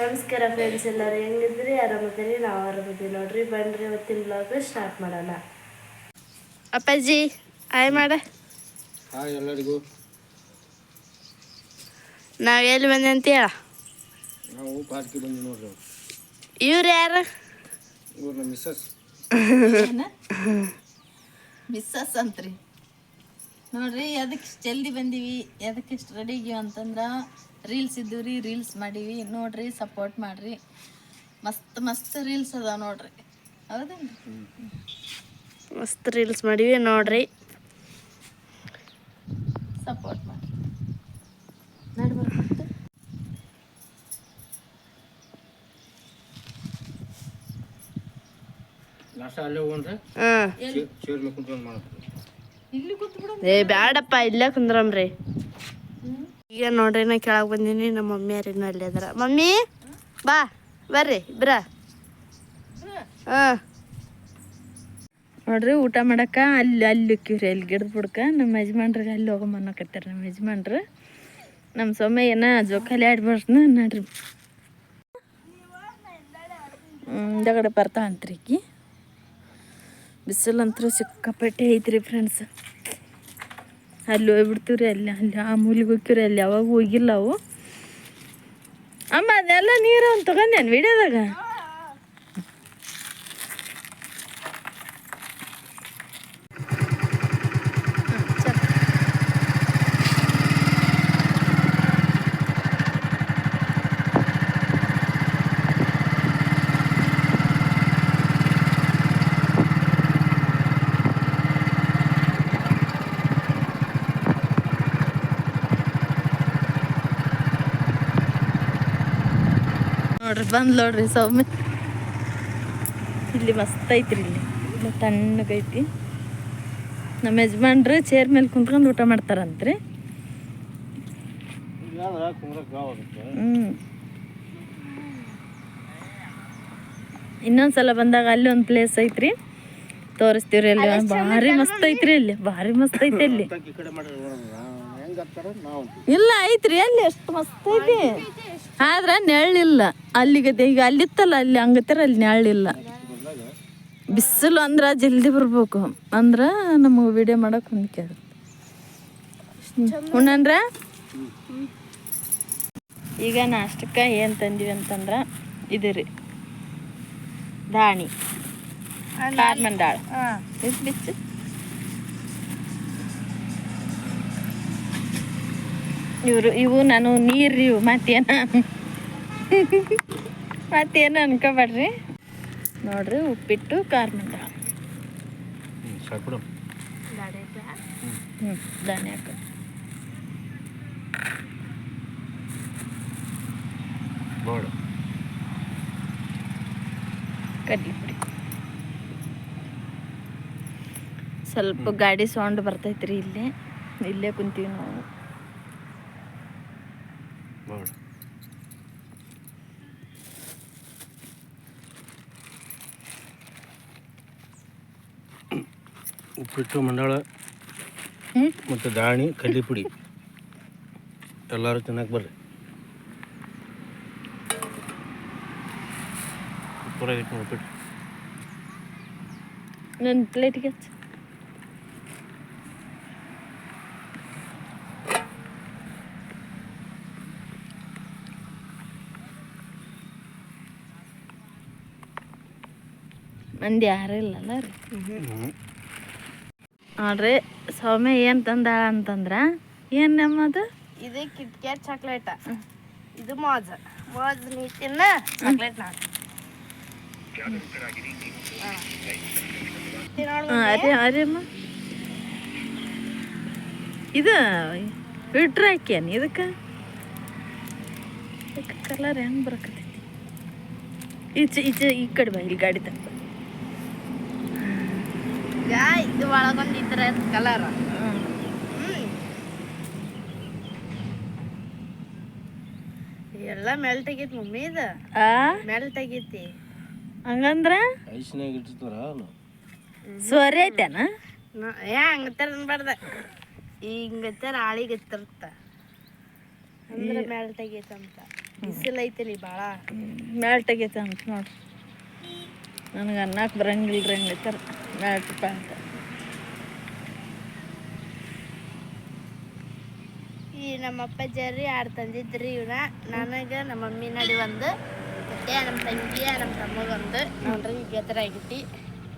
ನಮಸ್ಕಾರ ಫ್ರೆಂಡ್ಸ್ ಎಲ್ಲರೂ ಹೆಂಗಿದ್ರಿ ಆರಾಮದಿರಿ? ನಾವು ಆರಾಮದಿ ನೋಡ್ರಿ. ಬನ್ರಿ ಇವತ್ತಿನ ಬ್ಲಾಗ್ ಸ್ಟಾರ್ಟ್ ಮಾಡೋಣ. ಅಪ್ಪಾಜಿ ಹಾಯ್ ಮಾಡ. ಹಾಯ್ ಎಲ್ಲರಿಗೂ. ನಾವು ಎಲ್ಲಿ ಬಂದೆ ಅಂತ ಹೇಳ. ನಾವು ಬಂದ್ವಿ ನೋಡ್ರಿ ಇವ್ರು ಯಾರು? ಇವ್ರು ನಮ್ಮ ಮಿಸ್ಸಸ್ ಮಿಸ್ಸಸ್ ಅಂತ್ರಿ. ನೋಡ್ರಿ ಅದಕ್ಕೆ ಜಲ್ದಿ ಬಂದೀವಿ ಅದಕ್ಕೆ ಎಷ್ಟು ರೆಡಿ ಇದೀವಿ ಅಂತಂದ್ರೆ ರೀಲ್ಸ್ ಇದ್ದು ರೀ ರೀಲ್ಸ್ ಮಾಡೀವಿ. ನೋಡ್ರಿ ಸಪೋರ್ಟ್ ಮಾಡ್ರಿ. ಮಸ್ತ್ ಮಸ್ತ್ ರೀಲ್ಸ್ ಅದಾವ ನೋಡ್ರಿ. ಹೌದೇನ್ರಿ? ಮಸ್ತ್ ರೀಲ್ಸ್ ಮಾಡೀವಿ ನೋಡ್ರಿ. ಸಪೋರ್ಟ್ ಮಾಡ್ರಿ. ನಡಿ ಬರ್ಬೇಕು ನಾಷ್ಟ ಅಲ್ಲೇ ಹೋಗ್ರಿ ಹಾಂ. ಚೇರ್ ಮಾಡ್ತೀವಿ ಇಲ್ಲಿ ಕೂತ್ ಬಿಡು ಏ ಬ್ಯಾಡಪ್ಪ ಇಲ್ಲೇ ಕುಂದ್ರಮ್ರಿ. ಈಗ ನೋಡ್ರಿ, ನಾ ಕೆಳಗೆ ಬಂದೀನಿ, ನಮ್ಮ ಮಮ್ಮಿ ಯಾರಿನ್ನೂ ಅಲ್ಲಿ ಅದ್ರ. ಮಮ್ಮಿ, ಬಾ, ಬರ್ರಿ, ಇಬ್ರ. ನೋಡ್ರಿ, ಊಟ ಮಾಡಕ್ಕ ಅಲ್ಲಿ ಅಲ್ಲಿ ಹೋಕ್ಕಿವ್ರಿ ಅಲ್ಲಿ ಗಿಡದ ಬುಡಕ. ನಮ್ಮ ಯಜಮಾನ್ರಿಗೆ ಅಲ್ಲಿ ಹೋಗಮ್ಮನ್ನಕತ್ತಾರ ನಮ್ಮ ಯಜಮಾನ್ರು. ನಮ್ಮ ಸೊಮ್ಮೆ ಏನ ಜೋಕಾಲಿ ಆಡ್ಬಾರ್ದು ನೋಡ್ರಿ. ಹಿಂದಗಡೆ ಬರ್ತಾ ಅಂತ್ರಿ ಈಕಿ. ಬಿಸಿಲಂತರೂ ಸಿಕ್ಕಾಪಟ್ಟೆ ಐತ್ರಿ ಫ್ರೆಂಡ್ಸ್ ಅಲ್ಲಿ ಹೋಗ್ಬಿಡ್ತೀವಿ ರೀ ಅಲ್ಲಿ ಅಲ್ಲಿ, ಆ ಮೂಲಿಗೆ ಹೋಗ್ತೀವ್ರಿ, ಅಲ್ಲಿ ಯಾವಾಗ ಹೋಗಿಲ್ಲ ಅವು. ಅಮ್ಮ, ಅದೆಲ್ಲ ನೀರು ಅಂತ ತಗೊಂಡೇನು ವಿಡಿಯೋದಾಗ ನೋಡ್ರಿ ಬಂದ್ ನೋಡ್ರಿ ಸೌಮ್ಯ. ಇಲ್ಲಿ ಮಸ್ತ್ ಐತ್ರಿ ಇಲ್ಲಿ. ತಣ್ಣಗೈತಿ. ನಮ್ಮ ಯಜಮಾನ್ರು ಚೇರ್ ಮೇಲೆ ಕುಂತ್ಕೊಂಡು ಊಟ ಮಾಡ್ತಾರಂತ್ರಿ. ಇಲ್ಲಾಂದ್ರೆ ಇನ್ನೊಂದು ಸಲ ಹ್ಞೂ ಇನ್ನೊಂದ್ಸಲ ಬಂದಾಗ ಅಲ್ಲಿ ಒಂದು ಪ್ಲೇಸ್ ಐತ್ರಿ. ತೋರಿಸ್ತೀವ್ರಿ ಅಲ್ಲಿ. ಭಾರಿ ಮಸ್ತ್ ಐತ್ರಿ ಅಲ್ಲಿ. ಭಾರಿ ಮಸ್ತ್ ಐತಿ ಅಲ್ಲಿ ಇಲ್ಲ ಐತ್ರಿ ಅಲ್ಲಿ ಎಷ್ಟು ಮಸ್ತ್ ಐತಿ. ಆದ್ರೆ ನೆರಳಿಲ್ಲ. ಅಲ್ಲಿಗೆ ಈಗ ಅಲ್ಲಿತ್ತಲ್ಲ ಅಲ್ಲಿ ಹಂಗತ್ತರ ಅಲ್ಲಿ ನೆರಳಿಲ್ಲ. ಬಿಸಿಲು ಅಂದ್ರೆ ಜಲ್ದಿ ಬರ್ಬೇಕು. ಅಂದ್ರೆ ನಮಗೆ ವಿಡಿಯೋ ಮಾಡಕ್ ಹೊಂದಿಕೆ ಉಣ್ಣನ್ರ ಈಗ ನಾಷ್ಟಕ್ಕೆ ಏನು ತಂದಿವಿ ಅಂತಂದ್ರೆ ಇದು ರೀ. ದಾಣಿ. ಕಾರ್ಮನ್ ಇದು ಬಿಚ್ಚು? ಇವರು ಇವು ನಾನು ನೀರು ಇವು ಮತ್ತೇನ? ಮತ್ತೇನು ಅನ್ಕೋಬೇಡ್ರಿ. ನೋಡ್ರಿ ಉಪ್ಪಿಟ್ಟು ಖಾರ ಮಂದ ಹ್ಞೂ ಧಾನ್ಯ ಹಾಕ. ಬೋರ್ಡ್ ಕಡ್ಲಿ ಪುಡಿ ಸ್ವಲ್ಪ ಗಾಡಿ ಸೌಂಡ್ ಬರ್ತೈತ್ರಿ ಇಲ್ಲೇ. ಇಲ್ಲೇ ಕುಂತೀವಿ ನಾವು. ಬೋರ್ಡ್ ಉಪ್ಪಿಟ್ಟು ಮಂಡಾಳ ಮತ್ತು ದಾಣಿ ಕಡ್ಲಿ ಪುಡಿ ಎಲ್ಲರೂ ತಿನ್ನಕ್ಕೆ ಬರ್ರಿ. ಉಪ್ಪಿಟ್ಟು. ನನ್ನ ಪ್ಲೇಟಿಗೆ ಮಂದಿ ಯಾರು ಇಲ್ಲಲ್ಲ ರೀ. ನೋಡ್ರಿ ಸೌಮ್ಯ ಏನು ತಂದಾಳ ಅಂತಂದ್ರ ಏನು ನಮ್ಮದು ಇದು ಕಿಟ್ ಕ್ಯಾಟ್ ಚಾಕ್ಲೇಟ ಇದು ಮೋಜ್ ಮೋಜ್ ನೀ ತಿನ್ನ ಚಾಕ್ಲೇಟ್ ನಾ ಹಾಂ ಅದೇ ಅಮ್ಮ ಇದು ವಿಟ್ರ್ ಹಾಕ್ಯಾನ ಇದಕ್ಕೆ? ಇದಕ್ಕೆ ಕಲರ್ ಹೆಂಗೆ ಬರಕತ್ತೈತಿ? ಈಚೆ ಈಚೆ ಈ ಕಡೆ ಬಾ ಇಲ್ಲಿ ಗಾಡಿ ತನಕ ಇದು ಒಳಗೊಂದು ಈ ಥರ ಕಲರ್ ಎಲ್ಲ ಮೆಲ್ಟ್ ಆಗೈತಿ ಮಮ್ಮಿ ಇದು. ಆ? ಮೆಲ್ಟ್ ಆಗೈತಿ. ಹಂಗಂದ್ರ? ಐಸ್ನಾಗ ಇಟ್ಟಿರ್ತಾರ ಸೋರಿ ಸ್ವರ ಐತೇನ ನ- ಏ ಹಂಗತ್ತಾರ ಅನ್ಬಾರ್ದ. ಹಿಂಗತ್ತಾರ ಆಳಿಗೆ ಎತ್ತಿರ್ತ ಅಂದ್ರೆ ಮೆಲ್ಟ್ ಆಗೈತಂತ. ಬಿಸಿಲು ಐತಲಿ ಭಾಳ ಮೆಲ್ಟ್ ಆಗೈತೆ ಅಂತ ನೋಡ್ರಿ. ನನಗೆ ಅನ್ನಕ್ಕೆ ಬರಂಗಿಲ್ಲ ರೀ ಹಂಗೈತಾರ ರೂಪಾಯಿ ಅಂತ. ಈ ನಮ್ಮ ಜರಿ ಆರು ತಂದಿದ್ರಿ ಇವನ? ನನಗೆ ನಮ್ಮ ಮಮ್ಮಿ ನಡಿ ಒಂದು ಮತ್ತೆ ನಮ್ಮ ತಂಗಿ ನಮ್ಮ ತಮ್ಮಗ ಒಂದು ನೋಡ್ರಿ ಈಗ ಥರ ಆಗಿಟ್ಟಿ.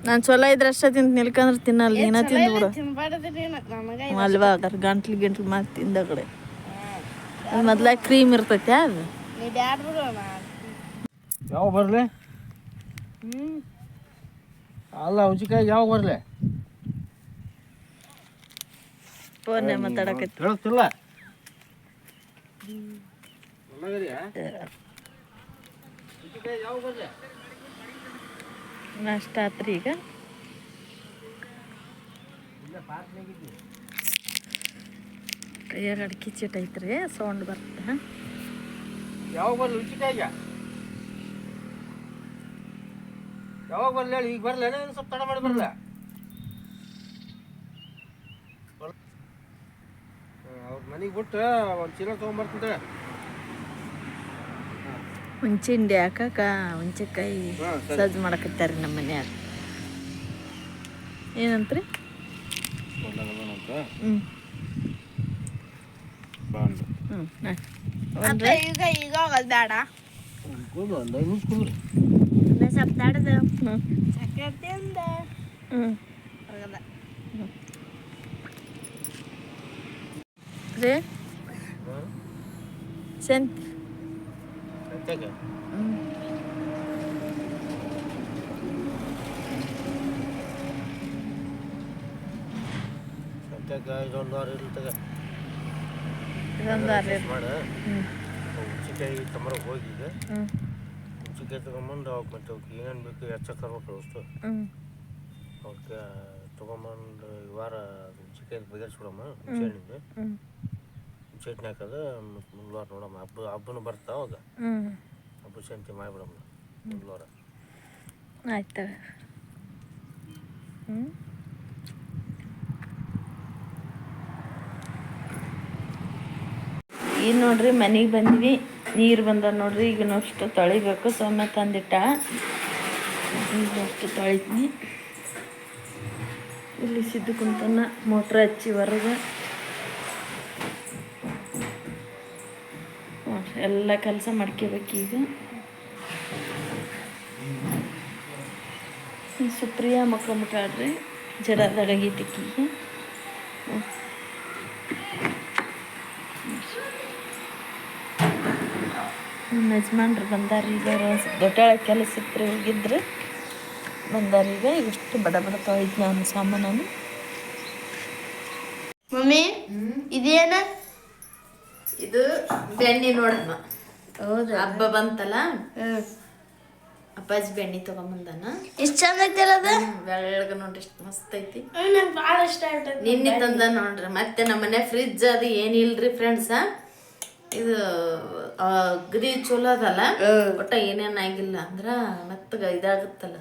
ನಾನು ಚಲೋ ಇದ್ರೆ ಅಷ್ಟೇ ತಿಂತ ನಿಲ್ಕಂದ್ರೆ ತಿನ್ನಲ್ಲ ನೀನ ತಿಂದ್ಬಿಡು ಅಲ್ವಾ ಅದ್ರ ಗಂಟ್ಲು ಗಿಂಟ್ಲು ಮಾಡಿ ತಿಂದ ಕಡೆ. ಮೊದ್ಲ ಕ್ರೀಮ್ ಇರ್ತೈತೆ ಅದು. ಯಾವ ಬರಲಿ? ಅಲ್ಲ ಹುಂಚಿಕಾಯಿ ಯಾವಾಗ ಬರಲಿ? ಫೋನ್ ಮಾತಾಡಕೈತಿ ಹೇಳುತ್ತಿಲ್ಲ ಯಾವ ಬರಲಿ? ನಾಷ್ಟ ಆತ್ರಿ ಈಗ. ಕೈಯಾಗ ಅಡ್ಕಿ ಚೀಟ್ ಐತ್ರಿ ಸೌಂಡ್ ಬರ್ತದೆ. ಯಾವಾಗ ಬರ್ಲಿ ಹುಂಚಿಕಾಯಿಗ ಯಾವಾಗ ಬರ್ಲಿ ಹೇಳಿ? ಈಗ ಬರ್ಲಿ ಏನು ಸ್ವಲ್ಪ ತಡ ಮಾಡಿ ಬರ್ಲ. ಅವ್ರ ಮನೆಗೆ ಬಿಟ್ಟು ಒಂದು ಚೀಲ ತೊಗೊಂಬರ್ತಂತೆ. ಹುಂಚಿಂಡಿ ಹಾಕಕ ಹುಂಚಿಕಾಯಿ ಸಜ್ಜು ಮಾಡಕತ್ತಾರೆ ನಮ್ಮ ಮನ್ಯಾಗ. ಏನಂತ್ರಿ? ಈಗ ಈಗ ಹೋಗೋದು ಬೇಡ. ತಡದು ಹ್ಞೂ ಸಕ್ಕರೆ ಹೋಗದ. ರೀ? ಸಂತ್. ಇದೊಂದು ವಾರ ಇದೊಂದು ಅರ್ರಿ ಮಾಡ. ಹ್ಞೂ ತಮ್ಮರ ಹೋಗಿ ಈಗ. ಹುಂಚಿಕಾಯಿ ತಗೊಂಬಂದು ಅವ್ಕೆ ಮತ್ತೆ ಅವ್ಕೆ ಏನೇನು ಬೇಕು ಹೆಚ್ಚಕ್ಕೆ ತರ್ಬೇಕು ವಸ್ತು ಹ್ಞೂ ಅವಕ್ಕೆ ತೊಗೊಂಬಂದು ಈ ವಾರ ಚಿಕೆ ಬಗೆಹರಿಸ್ಬಿಡಮ್ಮ ಹುಂಚೆಹಣ್ಣಿಂದ ಹ್ಞೂ ಹುಂಚೆಹಣ್ಣು ಹಾಕೋದು ಮತ್ತು ಮುಂದ್ವಾರ ನೋಡಮ್ಮ. ಹಬ್ಬ ಹಬ್ಬನೂ ಬರ್ತಾ ಅವಾಗ. ಹಬ್ಬ ಶಾಂತಿ ಮಾಡಿಬಿಡಮ್ಮ ಮುಂದ್ವಾರ ಆಯ್ತು ಹ್ಞೂ ಈಗ ನೋಡ್ರಿ ಮನೆಗೆ ಬಂದ್ವಿ. ನೀರು ಬಂದ ನೋಡ್ರಿ, ಈಗ ಅಷ್ಟು ತೊಳಿಬೇಕು. ಸೊಮ್ಮೆ ತಂದಿಟ್ಟ. ಈಗ ಅಷ್ಟು ತೊಳಿತೀನಿ. ಇಲ್ಲಿ ಸಿದ್ದು ಕುಂತನ ಮೋಟ್ರ್ ಹಚ್ಚಿ ಹೊರಗೆ. ಎಲ್ಲ ಕೆಲಸ ಮಾಡ್ಕೋಬೇಕೀಗ ಈಗ. ಮಕ್ಕಳು ಮುಟ್ಟಾಡ್ರಿ ಜಡ ದಡಗೈತಿಕ್ಕಿಗೆ ನಮ್ಮ ಯಜಮಾನ್ರು ಬಂದಾರ ಈಗ ದೊಡ್ಡ ಕೆಲಸ ಇತ್ತು ಹೋಗಿದ್ರು. ಬಂದಾರ ಈಗ ಇಷ್ಟು ಬಡ ಬಡ ತೊಳಿದ್ ನಾನು ಸಾಮಾನು ಮಮ್ಮಿ ಇದೇನ? ಇದು ಬೆಣ್ಣೆ ನೋಡಮ್ಮ. ಹೌದು? ಹಬ್ಬ ಬಂತಲ್ಲ? ಅಪ್ಪಾಜಿ ಬೆಣ್ಣೆ ತಗೊಂಬಂದಾನ. ಎಷ್ಟು ಚಂದ ಐತಿಲ್ಲ ಅದು? ಬೆಳ್ಳಗ ನೋಡ್ರಿ ಎಷ್ಟು ಮಸ್ತ್ ಐತಿ. ನಂಗೆ ಭಾಳ ಇಷ್ಟ ಆಗ್ತದೆ ನಿನ್ನೆ ತಂದ ನೋಡ್ರಿ ಮತ್ತೆ ನಮ್ಮ ಮನೆ ಫ್ರಿಜ್ ಅದು ಏನಿಲ್ರಿ ಫ್ರೆಂಡ್ಸ ಇದು ಅಗ್ರಿ ಚಲೋ ಅದಲ್ಲ? ಒಟ್ಟ ಏನೇನ್ ಆಗಿಲ್ಲ ಅಂದ್ರ ಮತ್ತ ಇದಾಗುತ್ತಲ್ಲ.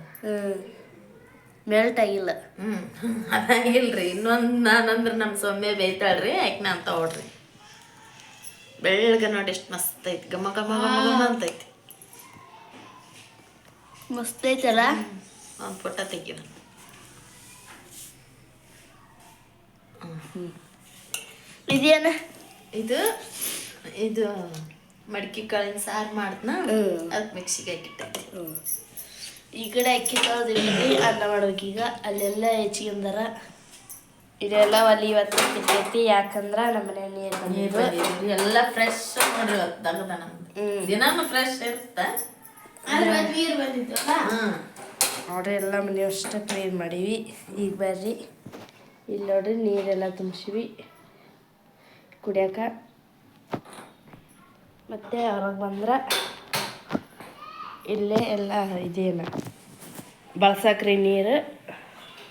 ಮೆಲ್ಟ್ ಆಗಿಲ್ಲ. ಹ್ಮ್. ಅದಾಗಿಲ್ರಿ ಇನ್ನೊಂದ್ ನಾನಂದ್ರ ನಮ್ಮ ಸೊಮ್ಮೆ ಬೇಯ್ತಾಳ್ರಿ. ಯಾಕೆ ನಾ ತಗೊಳ್ರಿ. ಬೆಳ್ಳಗ ನೋಡಿ ಎಷ್ಟು ಮಸ್ತ್ ಐತಿ. ಗಮ ಗಮ ಗಮ ಗಮ ಅಂತೈತಿ. ಮಸ್ತ್ ಐತಲ್ಲ? ಒಂದು ಪುಟ್ಟ ತೆಗಿದ ಇದೇನ? ಇದು ಇದು ಮಡಿಕೆ ಕಾಳಿನ ಸಾರು ಮಾಡ್ದನ. ಅದಕ್ಕೆ ಮಿಕ್ಸಿಗೆ ಹಾಕಿಟ್ಟೈತಿ. ಈ ಕಡೆ ಅಕ್ಕಿ ಅನ್ನ ಈಗ. ಅಲ್ಲೆಲ್ಲ ಹೆಚ್ಚಿಗೆಂದಾರ ಇದೆಲ್ಲ ಒಲಿ ಇವತ್ತು ಇರ್ತೈತಿ ಯಾಕಂದ್ರ ನಮ್ಮ ಮನೆ ನೀರು ಎಲ್ಲ ಫ್ರೆಶ್ ನೋಡ್ರಿ ದಗದ ನಮ್ದು. ದಿನಾನು ಫ್ರೆಶ್ ಇರುತ್ತ. ನೀರು ಬಂದಿದ್ವಲ್ಲ ಹ್ಮ್ ನೋಡ್ರಿ ಎಲ್ಲ ಮನೆ ಅಷ್ಟು ಕ್ಲೀನ್ ಮಾಡೀವಿ. ಈಗ ಬರ್ರಿ. ಇಲ್ಲಿ ನೋಡ್ರಿ ನೀರೆಲ್ಲ ತುಂಬಿಸಿವಿ. ಕುಡಿಯಾಕ. ಮತ್ತೆ ಹೊರಗೆ ಬಂದ್ರೆ ಇಲ್ಲೇ ಎಲ್ಲ ಇದೇನ. ಬಳಸಕ್ರಿ ನೀರು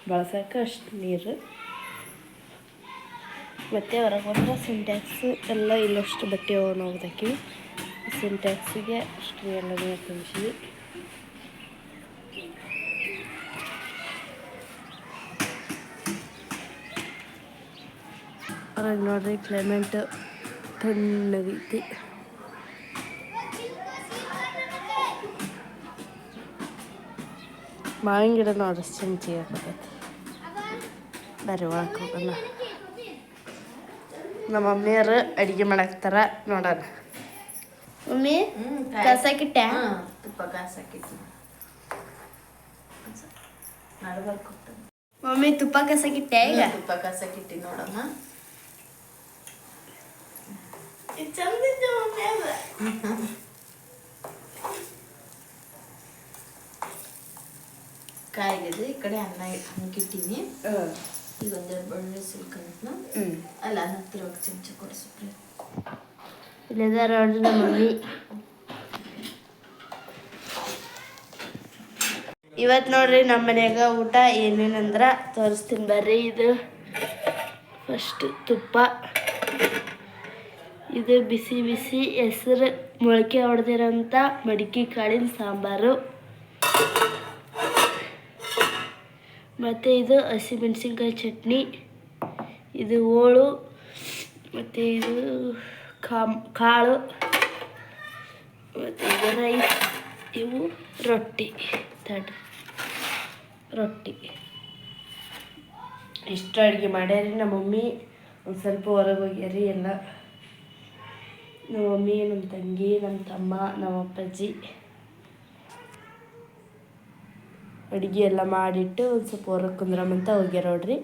ಬಳಸಕ್ಕೆ ಅಷ್ಟು ನೀರು. ಮತ್ತೆ ಹೊರಗೆ ಬಂದ್ರೆ ಸಿಂಟ್ಯಾಕ್ಸ್ ಎಲ್ಲ ಇಲ್ಲಷ್ಟು ಬಟ್ಟೆ ಹೋಗ್ದಾಕಿವಿ ಸಿಂಟ್ಯಾಕ್ಸಿಗೆ ಅಷ್ಟು ಎಲ್ಲ ನೀರು ತುಂಬಿಸಿವಿ ಹೊರಗೆ ನೋಡ್ರಿ ಕ್ಲೈಮೇಟ್ ತಣ್ಣಗೈತಿ ಮಾವಿನ ಗಿಡ ನೋಡ್ರಿ ಚಿಂಚಿ ಹಾಕತೈತಿ ಬರ್ರಿ ಒಳಗೆ ಹೋಗೋಣ ನಮ್ಮ ಮಮ್ಮಿಯರು ಅಡುಗೆ ಮಾಡಾಕ್ತಾರ ನೋಡೋಣ. ಮಮ್ಮಿ ಕಸಕ್ಕಿಟ್ಟೆ ತುಪ್ಪ ಕಾಸಾಕಿಟ್ಟು ಮಮ್ಮಿ ತುಪ್ಪ ಕಸಕ್ಕಿಟ್ಟೆ ಈಗ? ತುಪ್ಪ ಕಾಸಾಕಿಟ್ಟಿ ನೋಡಮ್ಮ ಚಂದಿತ್ತು ಕಾಯಿಗಿದೆ ಈ ಕಡೆ ಅನ್ನ ಹಾಕಿಟ್ಟಿನಿ ಈಗ ಒಂದೆರಡು ಬೆಳ್ಳುಳ್ಳಿ ಸುಲ್ಕಂತ ಅಲ್ಲ ಅನ್ನ ಒಂದು ಚಮಚ ಕೊಡಿಸ್ಬಿಟ್ರೆ ಇಲ್ಲಿದಾರ ನೋಡ್ರಿ ನಮ್ಮ ಮಮ್ಮಿ. ಇವತ್ತು ನೋಡ್ರಿ ನಮ್ಮ ಮನ್ಯಾಗ ಊಟ ಏನೇನಂದ್ರ ತೋರಿಸ್ತೀನಿ ಬರ್ರಿ ಇದು. ಫಸ್ಟ್ ತುಪ್ಪ. ಇದು ಬಿಸಿ ಬಿಸಿ ಹೆಸರು ಮೊಳಕೆ ಹೊಡೆದಿರೋಂಥ ಮಡಿಕೆ ಕಾಳಿನ ಸಾಂಬಾರು. ಮತ್ತು ಇದು ಹಸಿಮೆಣಸಿನ್ಕಾಯಿ ಚಟ್ನಿ, ಇದು ಹೋಳು, ಮತ್ತು ಇದು ಕಾಳು, ಮತ್ತು ಇದು ರೈಸ್, ಇವು ರೊಟ್ಟಿ, ತಡ, ರೊಟ್ಟಿ. ಇಷ್ಟು ಅಡುಗೆ ಮಾಡ್ಯಾರಿ ನಮ್ಮ ಮಮ್ಮಿ, ಒಂದು ಸ್ವಲ್ಪ ಹೊರಗೆ ಹೋಗ್ಯಾರಿ ಎಲ್ಲ. ನಮ್ಮ ಮಮ್ಮಿ, ನಮ್ಮ ತಂಗಿ, ನಮ್ಮ ತಮ್ಮ, ನಮ್ಮ ಅಪ್ಪಾಜಿ. ಅಡುಗೆ ಎಲ್ಲ ಮಾಡಿಟ್ಟು ಒಂದು ಸ್ವಲ್ಪ ಹೊರಗೆ ಕುಂದ್ರಮಂತ ಹೋಗ್ಯಾರ ನೋಡ್ರಿ.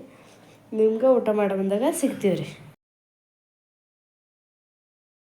ನಿಮ್ಗೆ ಊಟ ಮಾಡಿ ಬಂದಾಗ ಸಿಗ್ತೀವಿ ರೀ